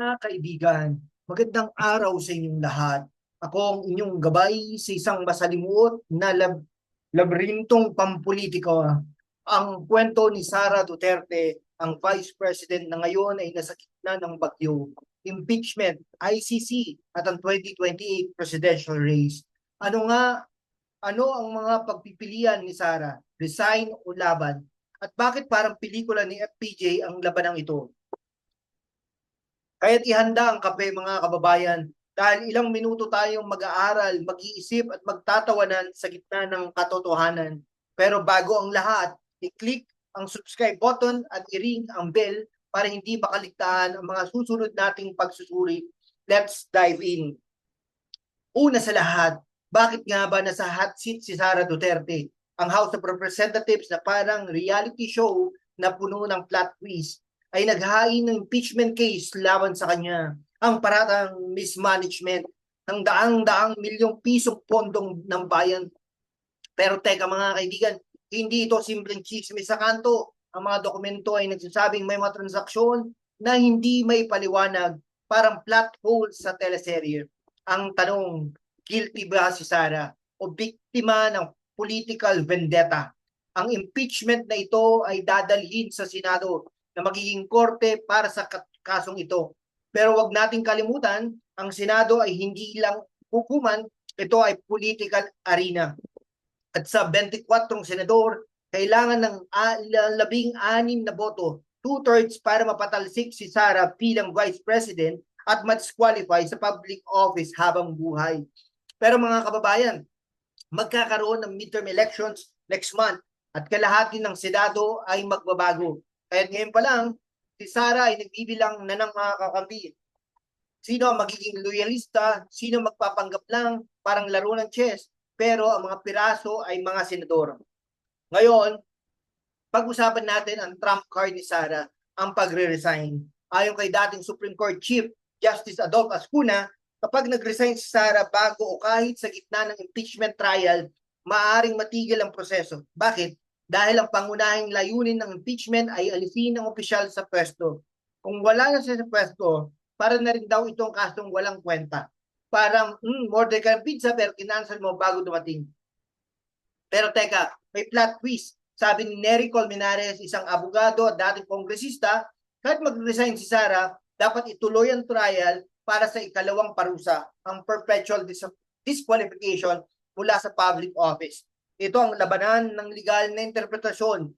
Mga kaibigan, magandang araw sa inyong lahat. Ako ang inyong gabay sa isang masalimuot na lab labirintong pampolitiko. Ang kwento ni Sara Duterte, ang Vice President na ngayon ay nasa gitna ng bagyo, impeachment, ICC at ang 2028 presidential race. Ano nga, ano ang mga pagpipilian ni Sara? Resign o laban? At bakit parang pelikula ni FPJ ang labanang ito? Kaya't ihanda ang kape mga kababayan dahil ilang minuto tayong mag-aaral, mag-iisip at magtatawanan sa gitna ng katotohanan. Pero bago ang lahat, i-click ang subscribe button at i-ring ang bell para hindi makaligtaan ang mga susunod nating pagsusuri. Let's dive in. Una sa lahat, bakit nga ba nasa hot seat si Sara Duterte? Ang House of Representatives na parang reality show na puno ng plot twist ay naghain ng impeachment case laban sa kanya. Ang paratang mismanagement ng daang-daang milyong pisong pondong ng bayan. Pero teka mga kaibigan, hindi ito simpleng chismis sa kanto. Ang mga dokumento ay nagsasabing may mga transaksyon na hindi may paliwanag, parang plot holes sa teleserye. Ang tanong, guilty ba si Sara o biktima ng political vendetta? Ang impeachment na ito ay dadalhin sa Senado na magiging korte para sa kasong ito. Pero wag nating kalimutan, ang Senado ay hindi lang hukuman, ito ay political arena. At sa 24 senador, kailangan ng labing anim na boto, two-thirds para mapatalsik si Sara bilang Vice President at ma-disqualify sa public office habang buhay. Pero mga kababayan, magkakaroon ng midterm elections next month at kalahati ng Senado ay magbabago. Kaya ngayon pa lang, si Sara ay nagbibilang na ng mga kakampi. Sino ang magiging loyalista, sino magpapanggap lang, parang laro ng chess, pero ang mga piraso ay mga senador. Ngayon, pag-usapan natin ang trump card ni Sara, ang pagre-resign. Ayon kay dating Supreme Court Chief Justice Adolfo Ascuna, kapag nag-resign si Sara bago o kahit sa gitna ng impeachment trial, maaring matigil ang proseso. Bakit? Dahil ang pangunahing layunin ng impeachment ay alisin ng opisyal sa pwesto. Kung wala na siya sa pwesto, para na rin daw itong kasong walang kwenta. Parang, hmm, order ka pizza pero kinansel mo bago dumating. Pero teka, may plot twist. Sabi ni Nery Colmenares, isang abogado at dating kongresista, kahit mag-resign si Sara, dapat ituloy ang trial para sa ikalawang parusa, ang perpetual dis- disqualification mula sa public office. Ito ang labanan ng legal na interpretasyon.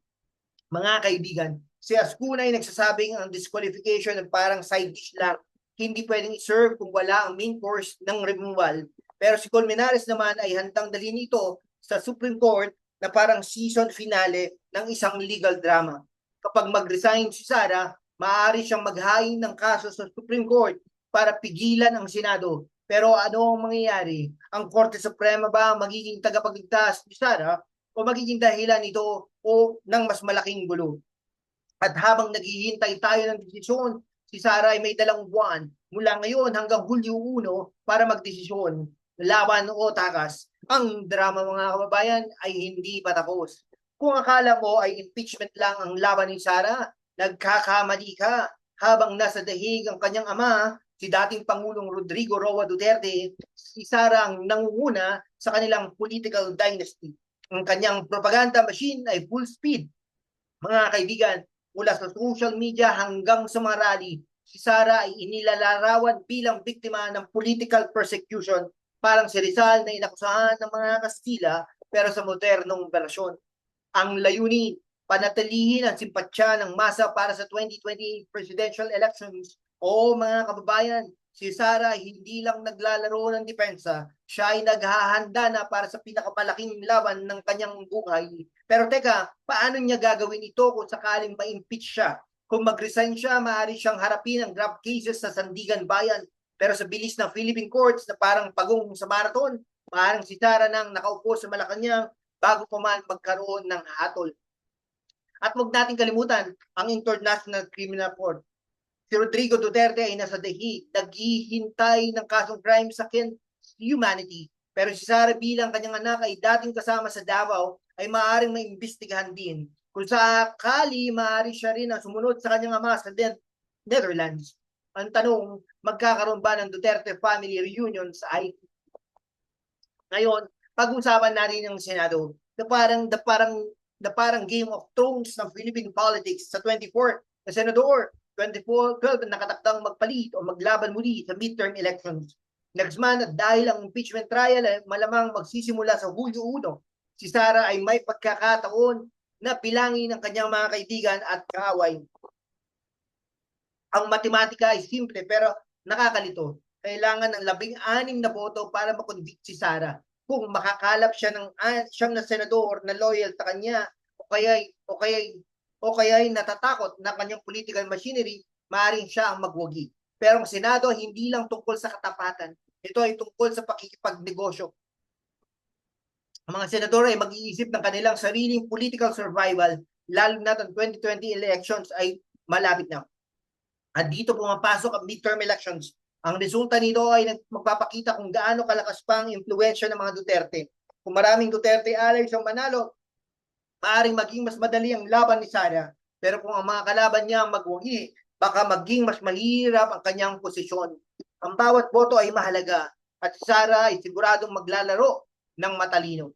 Mga kaibigan, si Ascuna ay nagsasabing ang disqualification ay parang side dish lang. Hindi pwedeng i-serve kung wala ang main course ng removal. Pero si Colmenares naman ay handang dalhin ito sa Supreme Court na parang season finale ng isang legal drama. Kapag mag-resign si Sara, maaari siyang maghain ng kaso sa Supreme Court para pigilan ang Senado pero ano ang mangyayari? Ang Korte Suprema ba magiging tagapagligtas ni Sara o magiging dahilan ito o ng mas malaking gulo? At habang naghihintay tayo ng desisyon, si Sara ay may dalang buwan mula ngayon hanggang Hulyo 1 para magdesisyon. Laban o takas. Ang drama mga kababayan ay hindi pa tapos. Kung akala mo ay impeachment lang ang laban ni Sara, nagkakamali ka. Habang nasa dahig ang kanyang ama, si dating Pangulong Rodrigo Roa Duterte, si Sara ang nangunguna sa kanilang political dynasty. Ang kanyang propaganda machine ay full speed. Mga kaibigan, mula sa social media hanggang sa mga rally, si Sara ay inilalarawan bilang biktima ng political persecution parang si Rizal na inakusahan ng mga Kastila pero sa modernong verasyon. Ang layunin, panatilihin ang simpatsya ng masa para sa 2028 presidential elections Oo mga kababayan, si Sara hindi lang naglalaro ng depensa, siya ay naghahanda na para sa pinakamalaking laban ng kanyang buhay. Pero teka, paano niya gagawin ito kung sakaling ma-impeach siya? Kung mag-resign siya, maaari siyang harapin ang grab cases sa Sandigan Bayan. Pero sa bilis ng Philippine courts na parang pagong sa marathon, parang si Sara nang nakaupo sa Malacanang bago pa man magkaroon ng hatol. At huwag natin kalimutan ang International Criminal Court si Rodrigo Duterte ay nasa dahi, naghihintay ng kasong crime sa humanity. Pero si Sara bilang kanyang anak ay dating kasama sa Davao ay maaaring maimbestigahan din. Kung sakali, maaari siya rin ang sumunod sa kanyang ama sa Netherlands. Ang tanong, magkakaroon ba ng Duterte family reunion sa IT? Ngayon, pag-usapan natin ng Senado, na parang, na parang, na parang Game of Thrones ng Philippine politics sa 24 na senador, 24, 12 na nakatakdang magpalit o maglaban muli sa midterm elections. Nagsman at dahil ang impeachment trial ay malamang magsisimula sa Hulyo 1, si Sara ay may pagkakataon na bilangin ng kanyang mga kaibigan at kaaway. Ang matematika ay simple pero nakakalito. Kailangan ng labing-anim na boto para makonvict si Sara. Kung makakalap siya ng ah, siyam na senador na loyal sa kanya o kaya o kaya o kaya natatakot na kanyang political machinery, maaaring siya ang magwagi. Pero ang Senado hindi lang tungkol sa katapatan. Ito ay tungkol sa pakikipagnegosyo. Ang mga senador ay mag-iisip ng kanilang sariling political survival, lalo na ang 2020 elections ay malapit na. At dito pumapasok ang midterm elections. Ang resulta nito ay magpapakita kung gaano kalakas pa ang impluensya ng mga Duterte. Kung maraming Duterte allies ang manalo, maaaring maging mas madali ang laban ni Sara. Pero kung ang mga kalaban niya ang magwagi, baka maging mas mahirap ang kanyang posisyon. Ang bawat boto ay mahalaga at si Sara ay siguradong maglalaro ng matalino.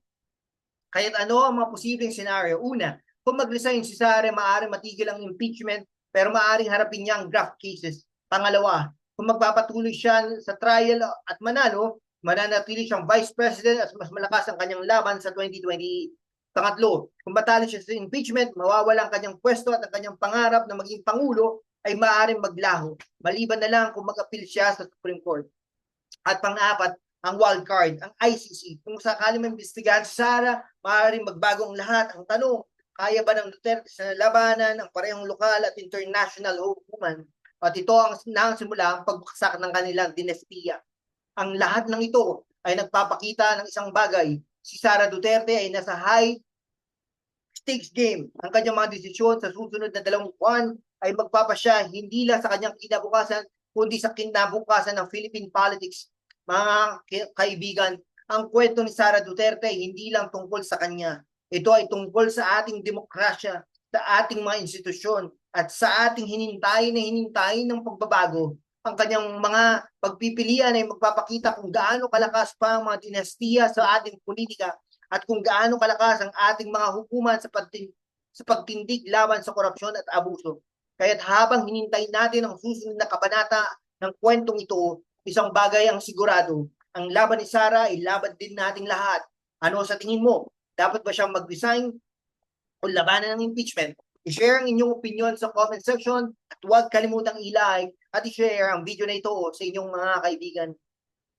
Kaya't ano ang mga posibleng senaryo? Una, kung mag-resign si Sara, maaaring matigil ang impeachment pero maaaring harapin niya ang draft cases. Pangalawa, kung magpapatuloy siya sa trial at manalo, mananatili siyang vice president at mas malakas ang kanyang laban sa 2020. Pangatlo, kung matalo siya sa impeachment, mawawala ang kanyang pwesto at ang kanyang pangarap na maging pangulo ay maaaring maglaho. Maliban na lang kung mag-appeal siya sa Supreme Court. At pang-apat, ang wild card, ang ICC. Kung sakali maimbestigahan si Sara, maaaring magbago ang lahat. Ang tanong, kaya ba ng Duterte sa labanan ang parehong lokal at international hukuman? At ito ang nangsimula ang pagbaksak ng kanilang dinastiya. Ang lahat ng ito ay nagpapakita ng isang bagay. Si Sara Duterte ay nasa high stakes game. Ang kanyang mga desisyon sa susunod na dalawang buwan ay magpapasya hindi lang sa kanyang kinabukasan, kundi sa kinabukasan ng Philippine politics. Mga kaibigan, ang kwento ni Sara Duterte hindi lang tungkol sa kanya. Ito ay tungkol sa ating demokrasya, sa ating mga institusyon, at sa ating hinintay na hinintay ng pagbabago. Ang kanyang mga pagpipilian ay magpapakita kung gaano kalakas pa ang mga dinastiya sa ating politika at kung gaano kalakas ang ating mga hukuman sa, pagtin sa pagtindig laban sa korupsyon at abuso. Kaya't habang hinintay natin ang susunod na kabanata ng kwentong ito, isang bagay ang sigurado. Ang laban ni Sara ay laban din nating lahat. Ano sa tingin mo? Dapat ba siyang mag-resign o labanan ng impeachment? I-share ang inyong opinion sa comment section at huwag kalimutang i-like at i-share ang video na ito sa inyong mga kaibigan.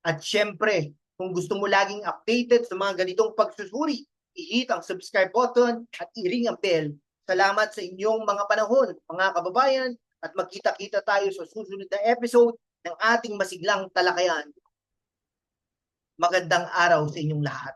At syempre, kung gusto mo laging updated sa mga ganitong pagsusuri, i-hit ang subscribe button at i-ring ang bell. Salamat sa inyong mga panahon, mga kababayan, at magkita-kita tayo sa susunod na episode ng ating masiglang talakayan. Magandang araw sa inyong lahat.